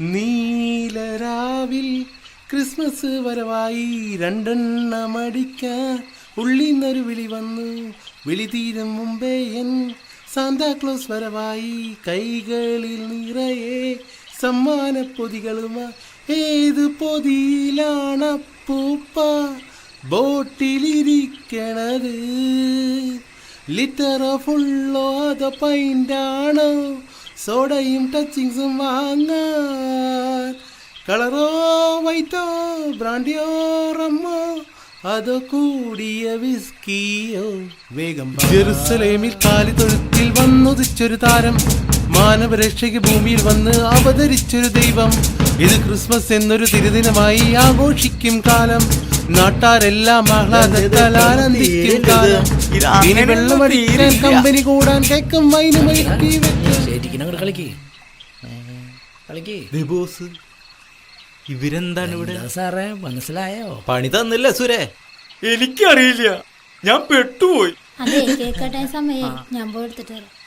നീലരാവിൽ Christmas വരവായി രണ്ടെണ്ണമടിക്കാൻ ഉള്ളിന്നൊരു വിളി വന്നു. വിളി തീരും മുമ്പേ എൻ സാന്താക്ലോസ് വരവായി കൈകളിൽ നിറയെ സമ്മാന പൊതികളുമാ ഏത് പൊതിയിലാണ് പൂപ്പ ബോട്ടിലിരിക്കണത്? ലിറ്റർ ഫുള്ളോ അതോ പൈന്റാണോ സോഡയും ടച്ചിങ്സും വാങ്ങാൻ. കളറോ വൈറ്റോ ബ്രാൻഡിയോ റമ്മോ അതോ കൂടിയ വിസ്കിയോ? വേഗം. ജെറുസലേമിൽ കാലിത്തൊഴുത്തിൽ വന്നുദിച്ചൊരു താരം. മാനവരക്ഷയ്ക്ക് ഭൂമിയിൽ വന്ന് അവതരിച്ചൊരു ദൈവം. ഇത് ക്രിസ്മസ് എന്നൊരു തിരുദിനമായി ആഘോഷിക്കും കാലം. നാട്ടാരെല്ലാം ആഹ്ലാദത്താൽ ആനന്ദിക്കും കാലം. ഇനി വെള്ളമടിക്കാൻ കമ്പനി കൂടാൻ കേക്കും വൈനും. ശരിക്കും കളിക്ക്. കളിക്ക്. ദേ ബോസ് ഇവരെന്താണ് ഇവിടെ? സാറേ മനസ്സിലായോ? പണി തന്നില്ല സുരേ. എനിക്കറിയില്ല. ഞാൻ പെട്ടുപോയി. അതെ കേക്കട്ടെ സമയം. ഞാൻ പോയി എടുത്തിട്ട് വരാം.